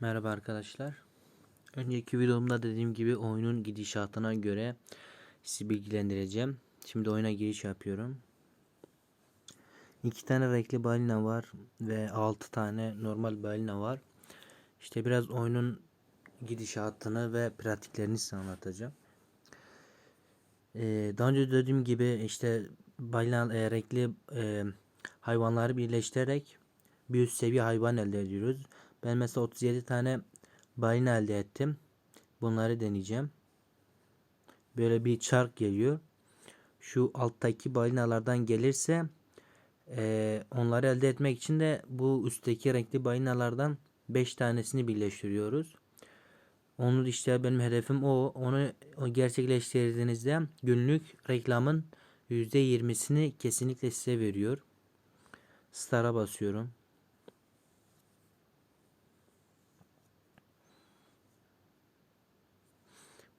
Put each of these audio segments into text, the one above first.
Merhaba arkadaşlar. Önceki videomda dediğim gibi oyunun gidişatına göre sizi bilgilendireceğim. Şimdi oyuna giriş yapıyorum. İki tane renkli balina var ve altı tane normal balina var. İşte biraz oyunun gidişatını ve pratiklerini size anlatacağım. Ee, daha önce dediğim gibi işte balina e, renkli e, hayvanları birleştirerek bir üst seviye hayvan elde ediyoruz. Ben mesela 37 tane balina elde ettim. Bunları deneyeceğim. Böyle bir çark geliyor. Şu alttaki balinalardan gelirse e, onları elde etmek için de bu üstteki renkli balinalardan 5 tanesini birleştiriyoruz. Onu işte benim hedefim o. Onu gerçekleştirdiğinizde günlük reklamın %20'sini kesinlikle size veriyor. Star'a basıyorum.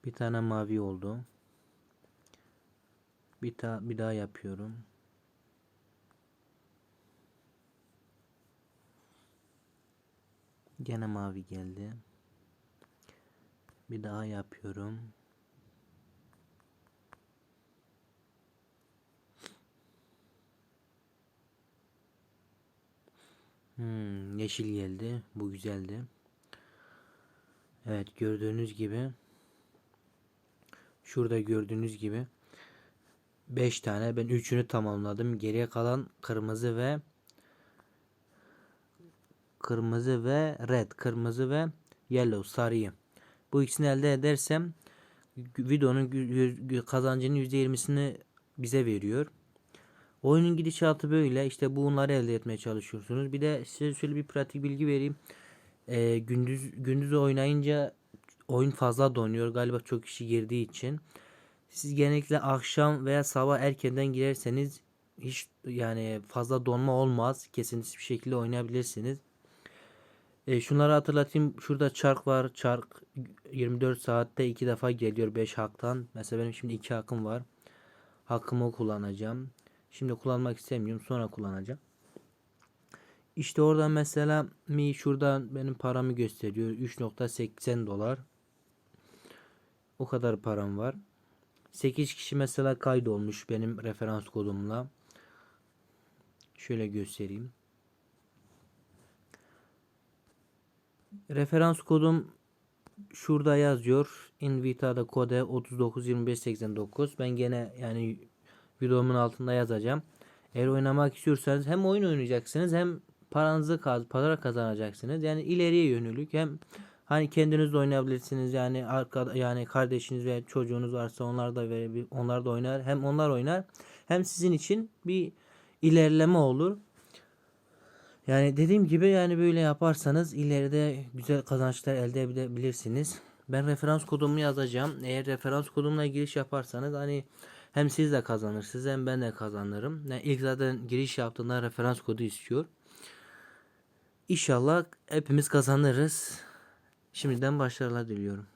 Bir tane mavi oldu. Bir, ta bir daha yapıyorum. Gene mavi geldi. Bir daha yapıyorum. Hmm, yeşil geldi. Bu güzeldi. Evet gördüğünüz gibi Şurada gördüğünüz gibi 5 tane ben 3'ünü tamamladım. Geriye kalan kırmızı ve kırmızı ve red, kırmızı ve yellow, sarıyı. Bu ikisini elde edersem videonun kazancının %20'sini bize veriyor. Oyunun gidişatı böyle. İşte bunları elde etmeye çalışıyorsunuz. Bir de size şöyle bir pratik bilgi vereyim. Ee, gündüz gündüz oynayınca oyun fazla donuyor. Galiba çok kişi girdiği için. Siz genellikle akşam veya sabah erkenden girerseniz hiç yani fazla donma olmaz. Kesintisiz bir şekilde oynayabilirsiniz. E, şunları hatırlatayım. Şurada çark var. Çark 24 saatte 2 defa geliyor 5 haktan. Mesela benim şimdi 2 hakkım var. Hakkımı kullanacağım. Şimdi kullanmak istemiyorum. Sonra kullanacağım. İşte oradan mesela mi şuradan benim paramı gösteriyor. 3.80 dolar. O kadar param var. 8 kişi mesela kaydolmuş benim referans kodumla. Şöyle göstereyim. Referans kodum şurada yazıyor. Invita'da kode 392589. Ben gene yani videomun altında yazacağım. Eğer oynamak istiyorsanız hem oyun oynayacaksınız hem paranızı para kazanacaksınız. Yani ileriye yönelik hem Hani kendiniz de oynayabilirsiniz yani arka yani kardeşiniz ve çocuğunuz varsa onlar da verebilir, onlar da oynar. Hem onlar oynar hem sizin için bir ilerleme olur. Yani dediğim gibi yani böyle yaparsanız ileride güzel kazançlar elde edebilirsiniz. Ben referans kodumu yazacağım. Eğer referans kodumla giriş yaparsanız hani hem siz de kazanırsınız hem ben de kazanırım. Yani ilk zaten giriş yaptığında referans kodu istiyor. İnşallah hepimiz kazanırız. Şimdiden başarılar diliyorum.